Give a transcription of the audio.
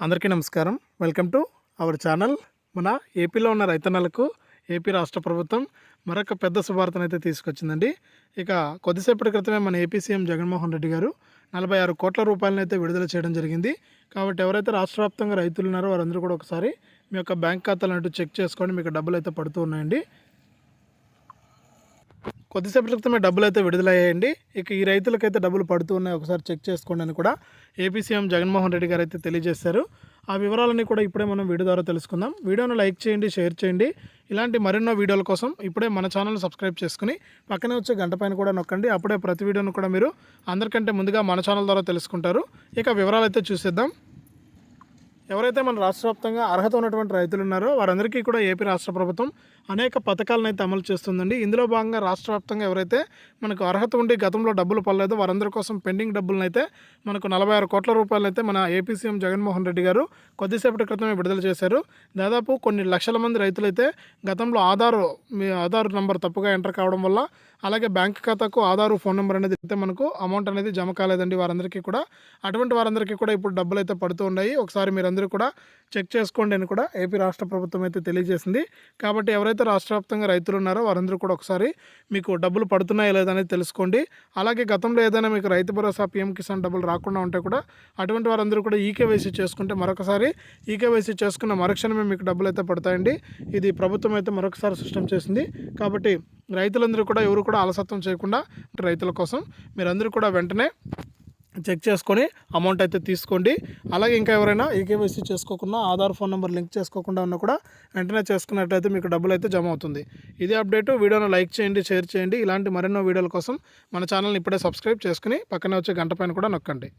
అందరికీ నమస్కారం. Welcome to our channel. మన ఏపీలో ఉన్న రైతన్నలకు ఏపీ రాష్ట్ర ప్రభుత్వం మరొక పెద్ద శుభార్తను అయితే తీసుకొచ్చిందండి. ఇక కొద్దిసేపటి క్రితమే మన ఏపీ సీఎం జగన్మోహన్ రెడ్డి గారు నలభై ఆరు కోట్ల రూపాయలను అయితే విడుదల చేయడం జరిగింది. కాబట్టి ఎవరైతే రాష్ట్ర వ్యాప్తంగా రైతులు ఉన్నారో వారందరూ కూడా ఒకసారి మీ యొక్క బ్యాంక్ ఖాతాలను అంటూ చెక్ చేసుకొని మీకు డబ్బులు అయితే పడుతూ ఉన్నాయండి. కొద్దిసేపటి క్రితమే డబ్బులు అయితే విడుదలయ్యాయండి. ఇక ఈ రైతులకైతే డబ్బులు పడుతూ ఉన్నాయి. ఒకసారి చెక్ చేసుకోండి అని కూడా ఏపీ సీఎం జగన్మోహన్ రెడ్డి గారు అయితే తెలియజేశారు. ఆ వివరాలన్నీ కూడా ఇప్పుడే మనం వీడియో ద్వారా తెలుసుకుందాం. వీడియోను లైక్ చేయండి షేర్ చేయండి. ఇలాంటి మరెన్నో వీడియోల కోసం ఇప్పుడే మన ఛానల్ సబ్స్క్రైబ్ చేసుకుని పక్కనే వచ్చే గంట పైన కూడా నొక్కండి. అప్పుడే ప్రతి వీడియోను కూడా మీరు అందరికంటే ముందుగా మన ఛానల్ ద్వారా తెలుసుకుంటారు. ఇక వివరాలు అయితే చూసేద్దాం. ఎవరైతే మన రాష్ట్ర వ్యాప్తంగా అర్హత ఉన్నటువంటి రైతులు ఉన్నారో వారందరికీ కూడా ఏపీ రాష్ట్ర ప్రభుత్వం అనేక పథకాలను అయితే అమలు చేస్తుందండి. ఇందులో భాగంగా రాష్ట్ర వ్యాప్తంగా ఎవరైతే మనకు అర్హత ఉండి గతంలో డబ్బులు పడలేదో వారందరి కోసం పెండింగ్ డబ్బులను అయితే మనకు నలభై ఆరు కోట్ల రూపాయలు అయితే మన ఏపీ సీఎం జగన్మోహన్ రెడ్డి గారు కొద్దిసేపటి క్రితమే విడుదల చేశారు. దాదాపు కొన్ని లక్షల మంది రైతులైతే గతంలో ఆధార్ మీ ఆధార్ నంబర్ తప్పుగా ఎంటర్ కావడం వల్ల అలాగే బ్యాంక్ ఖాతాకు ఆధార్ ఫోన్ నెంబర్ అనేది అయితే మనకు అమౌంట్ అనేది జమ కాలేదండి వారందరికీ కూడా. అటువంటి వారందరికీ కూడా ఇప్పుడు డబ్బులు అయితే పడుతూ ఉన్నాయి. ఒకసారి మీరు మీరందరూ కూడా చెక్ చేసుకోండి అని కూడా ఏపీ రాష్ట్ర ప్రభుత్వం అయితే తెలియజేసింది. కాబట్టి ఎవరైతే రాష్ట్ర వ్యాప్తంగా రైతులు ఉన్నారో వారందరూ కూడా ఒకసారి మీకు డబ్బులు పడుతున్నాయా లేదనేది తెలుసుకోండి. అలాగే గతంలో ఏదైనా మీకు రైతు భరోసా పీఎం కిసాన్ డబ్బులు రాకుండా ఉంటే కూడా అటువంటి వారందరూ కూడా ఈకేవైసీ చేసుకుంటే మరొకసారి ఈకేవైసీ చేసుకున్న మరుక్షణమే మీకు డబ్బులు అయితే పడతాయండి. ఇది ప్రభుత్వం అయితే మరొకసారి సిస్టమ్ చేసింది. కాబట్టి రైతులందరూ కూడా ఎవరు కూడా అలసత్వం చేయకుండా రైతుల కోసం మీరందరూ కూడా వెంటనే చెక్ చేసుకొని అమౌంట్ అయితే తీసుకోండి. అలాగే ఇంకా ఎవరైనా ఈకేవైసీ చేసుకోకుండా ఆధార్ ఫోన్ నెంబర్ లింక్ చేసుకోకుండా ఉన్నా కూడా వెంటనే చేసుకున్నట్టయితే మీకు డబ్బులు అయితే జమ అవుతుంది. ఇదే అప్డేట్. వీడియోను లైక్ చేయండి షేర్ చేయండి. ఇలాంటి మరెన్నో వీడియోల కోసం మన ఛానల్ని ఇప్పుడే సబ్స్క్రైబ్ చేసుకుని పక్కనే వచ్చే గంట పైన కూడా నొక్కండి.